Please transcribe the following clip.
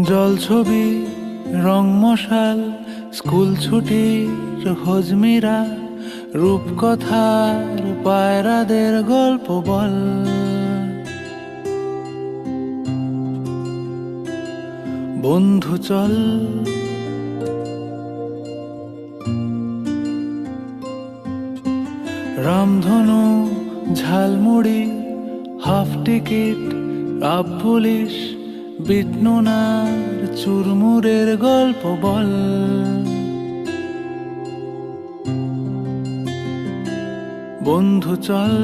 জল ছবি রং মশাল, স্কুল ছুটির হজমিরা, রূপকথার পায়রাদের গল্প বল। বন্ধু চল। রামধনু, jhalmuri, half ticket up police বিটনুনার চুরমুরের গল্প বল। বন্ধু চল